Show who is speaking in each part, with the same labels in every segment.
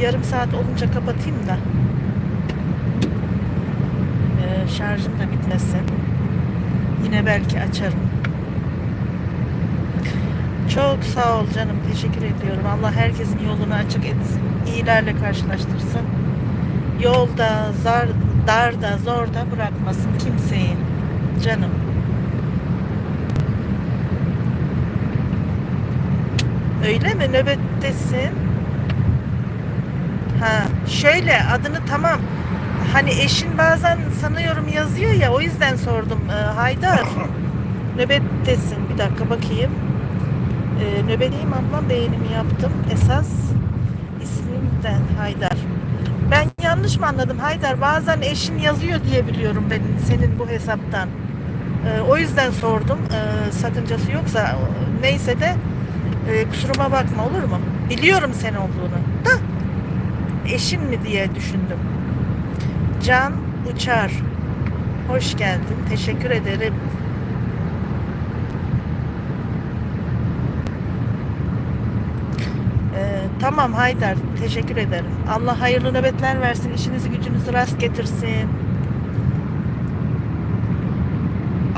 Speaker 1: Yarım saat olunca kapatayım da. Ee, şarjım da bitmesin. Yine belki açarım. Çok sağ ol canım. Teşekkür ediyorum. Allah herkesin yolunu açık etsin. İyilerle karşılaştırsın. Yolda, zar, darda, zorda bırakmasın kimseyi. Canım. Öyle mi? Nöbettesin. Ha, şöyle adını tamam. Hani eşin bazen sanıyorum yazıyor ya o yüzden sordum. Ee, Haydar. Nöbettesin. Bir dakika bakayım. Ee, nöbetteyim ablam beğenimi yaptım. Esas ismimden Haydar. Ben yanlış mı anladım Haydar? Bazen eşin yazıyor diye biliyorum ben senin bu hesaptan. Ee, o yüzden sordum. Ee, sakıncası yoksa neyse de e, kusuruma bakma olur mu? Biliyorum sen olduğunu. Da eşin mi diye düşündüm. Can Uçar. Hoş geldin. Teşekkür ederim. Ee, tamam Haydar. Teşekkür ederim. Allah hayırlı nöbetler versin. İşinizi gücünüzü rast getirsin.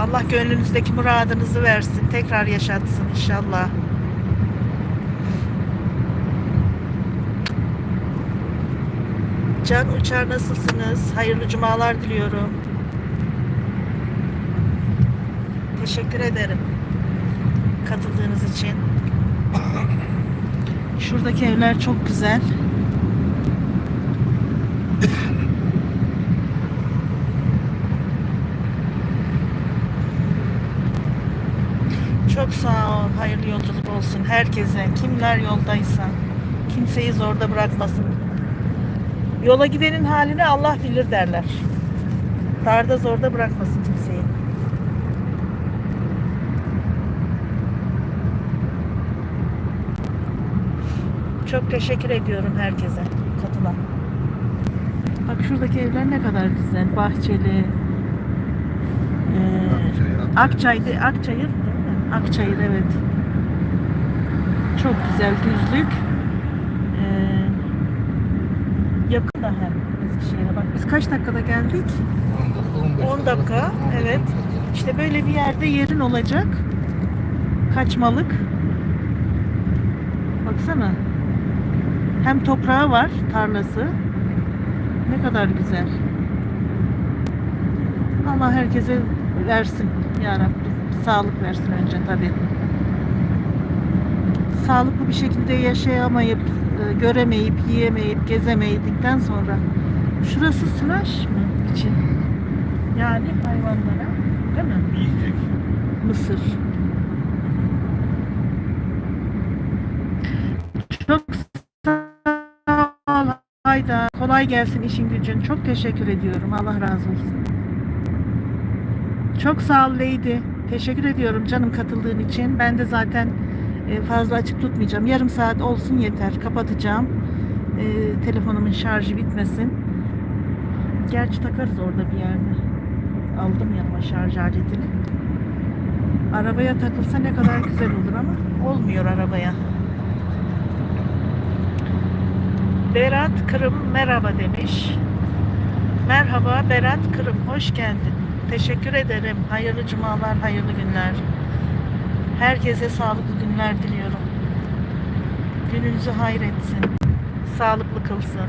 Speaker 1: Allah gönlünüzdeki muradınızı versin. Tekrar yaşatsın inşallah. Can Uçar nasılsınız? Hayırlı cumalar diliyorum. Teşekkür ederim katıldığınız için. Şuradaki evler çok güzel. Çok sağ ol. Hayırlı yolculuk olsun herkese. Kimler yoldaysa. Kimseyi zorda bırakmasın. Yola gidenin halini Allah bilir derler. Darda zorda bırakmasın kimseyi. Çok teşekkür ediyorum herkese katılan. Bak şuradaki evler ne kadar güzel. Bahçeli. Ee, Akçay'dı. Akçayır değil mi? Akçayır evet. Çok güzel düzlük. Ee, yakın da hem Eskişehir'e. Bak biz kaç dakikada geldik? 10 dakika. Evet. İşte böyle bir yerde yerin olacak. Kaçmalık. Baksana. Hem toprağı var, tarlası. Ne kadar güzel. Allah herkese versin ya Rabbi. Sağlık versin önce tabii. Sağlıklı bir şekilde yaşayamayıp, e, göremeyip, yiyemeyip, gezemeyedikten sonra şurası slash mı için? Yani hayvanlara değil mi?
Speaker 2: Yiyecek.
Speaker 1: Mısır. Çok sağ ol Hayda. Kolay gelsin işin gücün. Çok teşekkür ediyorum. Allah razı olsun. Çok sağ ol Lady. Teşekkür ediyorum canım katıldığın için. Ben de zaten fazla açık tutmayacağım. Yarım saat olsun yeter. Kapatacağım. E, telefonumun şarjı bitmesin. Gerçi takarız orada bir yerde. Aldım yanıma şarj aletini. Arabaya takılsa ne kadar güzel olur ama olmuyor arabaya. Berat Kırım merhaba demiş. Merhaba Berat Kırım hoş geldin. Teşekkür ederim. Hayırlı cumalar, hayırlı günler. Herkese sağlıklı günler diliyorum. Gününüzü hayretsin. Sağlıklı kılsın.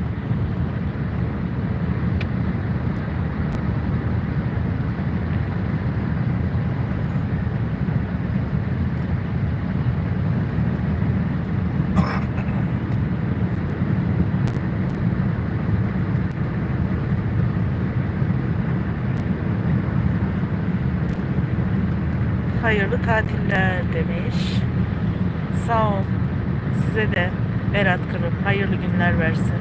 Speaker 1: Hayırlı tatiller demiş. Sağ ol. Size de Berat Kırım hayırlı günler versin.